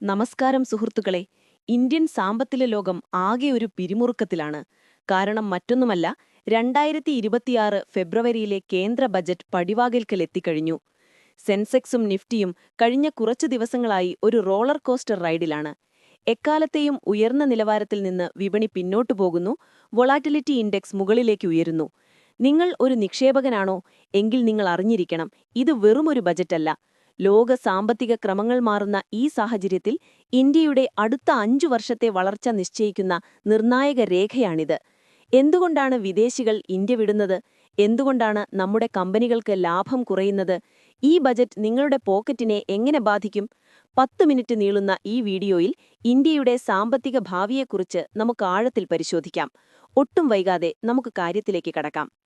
നമസ്കാരം സുഹൃത്തുക്കളെ. ഇന്ത്യൻ സാമ്പത്തിക ലോകം ആകെ ഒരു പിരിമുറുക്കത്തിലാണ്. കാരണം മറ്റൊന്നുമല്ല രണ്ടായിരത്തി ഇരുപത്തിയാറ് ഫെബ്രുവരിയിലെ കേന്ദ്ര ബജറ്റ് പടിവാകൽക്കൽ എത്തിക്കഴിഞ്ഞു സെൻസെക്സും നിഫ്റ്റിയും കഴിഞ്ഞ കുറച്ചു ദിവസങ്ങളായി ഒരു റോളർ കോസ്റ്റർ റൈഡിലാണ്. എക്കാലത്തെയും ഉയർന്ന നിലവാരത്തിൽ നിന്ന് വിപണി പിന്നോട്ടു പോകുന്നു വൊളാറ്റിലിറ്റി ഇൻഡെക്സ് മുകളിലേക്ക് ഉയരുന്നു. നിങ്ങൾ ഒരു നിക്ഷേപകനാണോ? എങ്കിൽ നിങ്ങൾ അറിഞ്ഞിരിക്കണം ഇത് വെറുമൊരു ബജറ്റല്ല. ലോക സാമ്പത്തിക ക്രമങ്ങൾ മാറുന്ന ഈ സാഹചര്യത്തിൽ ഇന്ത്യയുടെ അടുത്ത അഞ്ചു വർഷത്തെ വളർച്ച നിശ്ചയിക്കുന്ന നിർണായക രേഖയാണിത്. എന്തുകൊണ്ടാണ് വിദേശികൾ ഇന്ത്യ വിടുന്നത്? എന്തുകൊണ്ടാണ് നമ്മുടെ കമ്പനികൾക്ക് ലാഭം കുറയുന്നത്? ഈ ബജറ്റ് നിങ്ങളുടെ പോക്കറ്റിനെ എങ്ങനെ ബാധിക്കും? പത്ത് മിനിറ്റ് നീളുന്ന ഈ വീഡിയോയിൽ ഇന്ത്യയുടെ സാമ്പത്തിക ഭാവിയെക്കുറിച്ച് നമുക്ക് ആഴത്തിൽ പരിശോധിക്കാം. ഒട്ടും വൈകാതെ നമുക്ക് കാര്യത്തിലേക്ക് കടക്കാം.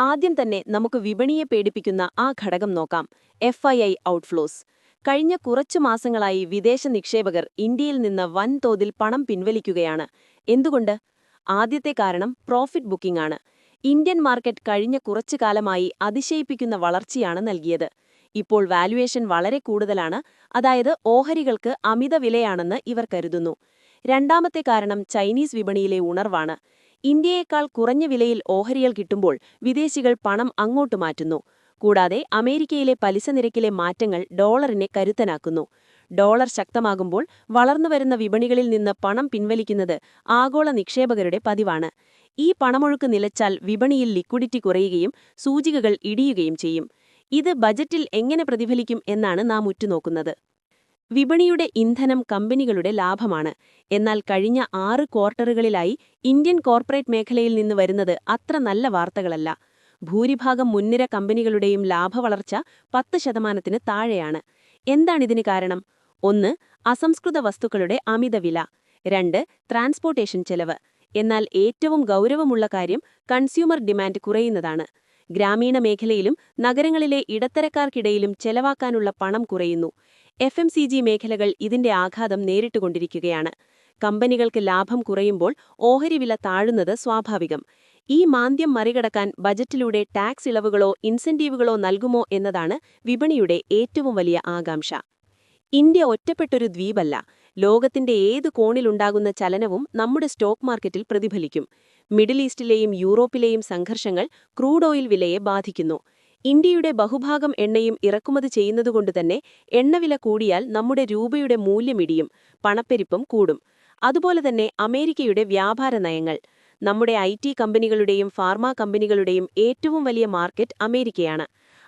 ആദ്യം തന്നെ നമുക്ക് വിപണിയെ പേടിപ്പിക്കുന്ന ആ ഘടകം നോക്കാം. എഫ് ഐ ഐ ഔട്ട്ഫ്ലോസ് കഴിഞ്ഞ കുറച്ചു മാസങ്ങളായി വിദേശ നിക്ഷേപകർ ഇന്ത്യയിൽ നിന്ന് വൻതോതിൽ പണം പിൻവലിക്കുകയാണ്. എന്തുകൊണ്ട്? ആദ്യത്തെ കാരണം പ്രോഫിറ്റ് ബുക്കിംഗ് ആണ്. ഇന്ത്യൻ മാർക്കറ്റ് കഴിഞ്ഞ കുറച്ചു കാലമായി അതിശയിപ്പിക്കുന്ന വളർച്ചയാണ് നൽകിയത്. ഇപ്പോൾ വാല്യുവേഷൻ വളരെ കൂടുതലാണ്. അതായത് ഓഹരികൾക്ക് അമിത വിലയാണെന്ന് ഇവർ കരുതുന്നു. രണ്ടാമത്തെ കാരണം ചൈനീസ് വിപണിയിലെ ഉണർവാണ്. ഇന്ത്യയേക്കാൾ കുറഞ്ഞ വിലയിൽ ഓഹരികൾ കിട്ടുമ്പോൾ വിദേശികൾ പണം അങ്ങോട്ട് മാറ്റുന്നു. കൂടാതെ അമേരിക്കയിലെ പലിശ നിരക്കിലെ മാറ്റങ്ങൾ ഡോളറിനെ കരുത്തനാക്കുന്നു. ഡോളർ ശക്തമാകുമ്പോൾ വളർന്നുവരുന്ന വിപണികളിൽ നിന്ന് പണം പിൻവലിക്കുന്നത് ആഗോള നിക്ഷേപകരുടെ പതിവാണ്. ഈ പണമൊഴുക്ക് നിലച്ചാൽ വിപണിയിൽ ലിക്വിഡിറ്റി കുറയുകയും സൂചികകൾ ഇടിയുകയും ചെയ്യും. ഇത് ബജറ്റിൽ എങ്ങനെ പ്രതിഫലിക്കും എന്നാണ് നാം ഉറ്റുനോക്കുന്നത്. വിപണിയുടെ ഇന്ധനം കമ്പനികളുടെ ലാഭമാണ്. എന്നാൽ കഴിഞ്ഞ ആറ് ക്വാർട്ടറുകളിലായി ഇന്ത്യൻ കോർപ്പറേറ്റ് മേഖലയിൽ നിന്ന് വരുന്നത് അത്ര നല്ല വാർത്തകളല്ല. ഭൂരിഭാഗം മുൻനിര കമ്പനികളുടെയും ലാഭവളർച്ച പത്ത് ശതമാനത്തിന് താഴെയാണ്. എന്താണിതിന് കാരണം? ഒന്ന് അസംസ്കൃത വസ്തുക്കളുടെ അമിതവില രണ്ട് ട്രാൻസ്പോർട്ടേഷൻ ചെലവ്. എന്നാൽ ഏറ്റവും ഗൗരവമുള്ള കാര്യം കൺസ്യൂമർ ഡിമാൻഡ് കുറയുന്നതാണ്. ഗ്രാമീണ മേഖലയിലും നഗരങ്ങളിലെ ഇടത്തരക്കാർക്കിടയിലും ചെലവാക്കാനുള്ള പണം കുറയുന്നു. എഫ് എം സി ജി മേഖലകൾ ഇതിന്റെ ആഘാതം നേരിട്ടുകൊണ്ടിരിക്കുകയാണ്. കമ്പനികൾക്ക് ലാഭം കുറയുമ്പോൾ ഓഹരി വില താഴുന്നത് സ്വാഭാവികം. ഈ മാന്ദ്യം മറികടക്കാൻ ബജറ്റിലൂടെ ടാക്സ് ഇളവുകളോ ഇൻസെന്റീവുകളോ നൽകുമോ എന്നതാണ് വിപണിയുടെ ഏറ്റവും വലിയ ആകാംക്ഷ. ഇന്ത്യ ഒറ്റപ്പെട്ടൊരു ദ്വീപല്ല. ലോകത്തിന്റെ ഏത് കോണിലുണ്ടാകുന്ന ചലനവും നമ്മുടെ സ്റ്റോക്ക് മാർക്കറ്റിൽ പ്രതിഫലിക്കും. മിഡിൽ ഈസ്റ്റിലെയും യൂറോപ്പിലെയും സംഘർഷങ്ങൾ ക്രൂഡ് ഓയിൽ വിലയെ ബാധിക്കുന്നു. ഇന്ത്യയുടെ ബഹുഭാഗം എണ്ണയും ഇറക്കുമതി ചെയ്യുന്നതുകൊണ്ടുതന്നെ എണ്ണവില കൂടിയാൽ നമ്മുടെ രൂപയുടെ മൂല്യമിടിയും പണപ്പെരുപ്പം കൂടും. അതുപോലെ തന്നെ അമേരിക്കയുടെ വ്യാപാര നയങ്ങൾ. നമ്മുടെ ഐ ടി കമ്പനികളുടെയും ഫാർമ കമ്പനികളുടെയും ഏറ്റവും വലിയ മാർക്കറ്റ് അമേരിക്കയാണ്.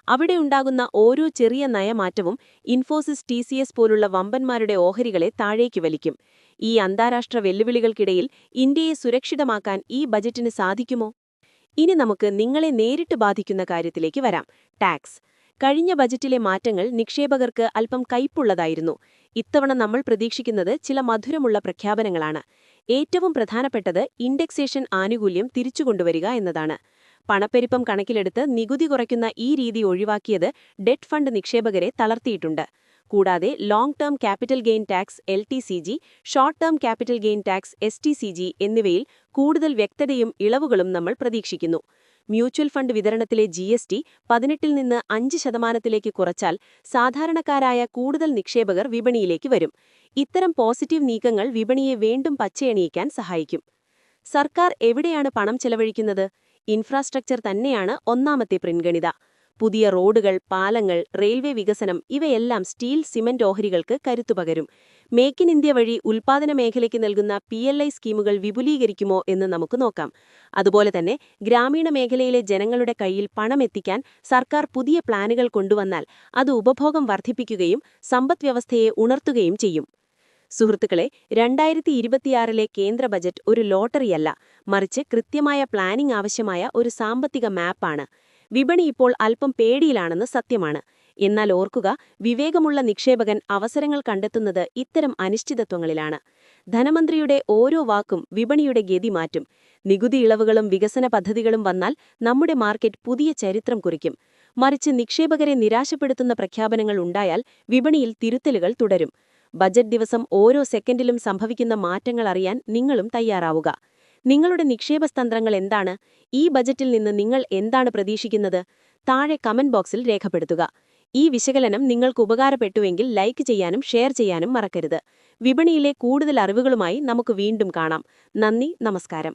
അവിടെ ഉണ്ടാകുന്ന ഓരോ ചെറിയ നയമാറ്റവും ഇൻഫോസിസ് ടി സി എസ് പോലുള്ള വമ്പന്മാരുടെ ഓഹരികളെ താഴേക്ക് വലിക്കും. ഈ അന്താരാഷ്ട്ര വെല്ലുവിളികൾക്കിടയിൽ ഇന്ത്യയെ സുരക്ഷിതമാക്കാൻ ഈ ബജറ്റിന് സാധിക്കുമോ? ഇനി നമുക്ക് നിങ്ങളെ നേരിട്ട് ബാധിക്കുന്ന കാര്യത്തിലേക്ക് വരാം. ടാക്സ്. കഴിഞ്ഞ ബജറ്റിലെ മാറ്റങ്ങൾ നിക്ഷേപകർക്ക് അല്പം കയ്പുള്ളതായിരുന്നു. ഇത്തവണ നമ്മൾ പ്രതീക്ഷിക്കുന്നത് ചില മധുരമുള്ള പ്രഖ്യാപനങ്ങളാണ്. ഏറ്റവും പ്രധാനപ്പെട്ടത് ഇൻഡെക്സേഷൻ ആനുകൂല്യം തിരിച്ചുകൊണ്ടുവരിക എന്നതാണ്. പണപ്പെരുപ്പം കണക്കിലെടുത്ത് നികുതി കുറയ്ക്കുന്ന ഈ രീതി ഒഴിവാക്കിയത് ഡെറ്റ് ഫണ്ട് നിക്ഷേപകരെ തളർത്തിയിട്ടുണ്ട്. കൂടാതെ long term capital gain tax L short term capital gain tax S എന്നിവയിൽ കൂടുതൽ വ്യക്തതയും ഇളവുകളും നമ്മൾ പ്രതീക്ഷിക്കുന്നു. മ്യൂച്വൽ ഫണ്ട് വിതരണത്തിലെ ജി എസ് ടി പതിനെട്ടിൽ നിന്ന് അഞ്ച് ശതമാനത്തിലേക്ക് കുറച്ചാൽ സാധാരണക്കാരായ കൂടുതൽ നിക്ഷേപകർ വിപണിയിലേക്ക് വരും. ഇത്തരം പോസിറ്റീവ് നീക്കങ്ങൾ വിപണിയെ വീണ്ടും പച്ചയണിയിക്കാൻ സഹായിക്കും. സർക്കാർ എവിടെയാണ് പണം ചെലവഴിക്കുന്നത്? ഇൻഫ്രാസ്ട്രക്ചർ തന്നെയാണ് ഒന്നാമത്തെ പ്രിൻഗണിത പുതിയ റോഡുകൾ പാലങ്ങൾ റെയിൽവേ വികസനം ഇവയെല്ലാം സ്റ്റീൽ സിമന്റ് ഓഹരികൾക്ക് കരുത്തുപകരും മേക്ക് ഇൻ ഇന്ത്യ വഴി ഉൽപാദന മേഖലയ്ക്ക് നൽകുന്ന പി സ്കീമുകൾ വിപുലീകരിക്കുമോ എന്ന് നമുക്ക് നോക്കാം. അതുപോലെ തന്നെ ഗ്രാമീണ മേഖലയിലെ ജനങ്ങളുടെ കയ്യിൽ പണമെത്തിക്കാൻ സർക്കാർ പുതിയ പ്ലാനുകൾ കൊണ്ടുവന്നാൽ അത് ഉപഭോഗം വർദ്ധിപ്പിക്കുകയും സമ്പദ്വ്യവസ്ഥയെ ഉണർത്തുകയും ചെയ്യും. സുഹൃത്തുക്കളെ രണ്ടായിരത്തി ഇരുപത്തിയാറിലെ കേന്ദ്ര ബജറ്റ് ഒരു ലോട്ടറിയല്ല മറിച്ച് കൃത്യമായ പ്ലാനിംഗ് ആവശ്യമായ ഒരു സാമ്പത്തിക മാപ്പാണ്. വിപണി ഇപ്പോൾ അല്പം പേടിയിലാണെന്ന് സത്യമാണ്. എന്നാൽ ഓർക്കുക വിവേകമുള്ള നിക്ഷേപകൻ അവസരങ്ങൾ കണ്ടെത്തുന്നത് ഇത്തരം അനിശ്ചിതത്വങ്ങളിലാണ്. ധനമന്ത്രിയുടെ ഓരോ വാക്കും വിപണിയുടെ ഗതി മാറ്റും. നികുതി ഇളവുകളും വികസന പദ്ധതികളും വന്നാൽ നമ്മുടെ മാർക്കറ്റ് പുതിയ ചരിത്രം കുറിക്കും. മറിച്ച് നിക്ഷേപകരെ നിരാശപ്പെടുത്തുന്ന പ്രഖ്യാപനങ്ങൾ ഉണ്ടായാൽ വിപണിയിൽ തിരുത്തലുകൾ തുടരും. ബജറ്റ് ദിവസം ഓരോ സെക്കൻഡിലും സംഭവിക്കുന്ന മാറ്റങ്ങൾ അറിയാൻ നിങ്ങളും തയ്യാറാവുക. നിങ്ങളുടെ നിക്ഷേപസ്തന്ത്രങ്ങൾ എന്താണ്? ഈ ബജറ്റിൽ നിന്ന് നിങ്ങൾ എന്താണ് പ്രതീക്ഷിക്കുന്നത്? താഴെ കമന്റ് ബോക്സിൽ രേഖപ്പെടുത്തുക. ഈ വിശകലനം നിങ്ങൾക്ക് ഉപകാരപ്പെട്ടുവെങ്കിൽ ലൈക്ക് ചെയ്യാനും ഷെയർ ചെയ്യാനും മറക്കരുത്. വിപണിയിലെ കൂടുതൽ അറിവുകളുമായി നമുക്ക് വീണ്ടും കാണാം. നന്ദി നമസ്കാരം.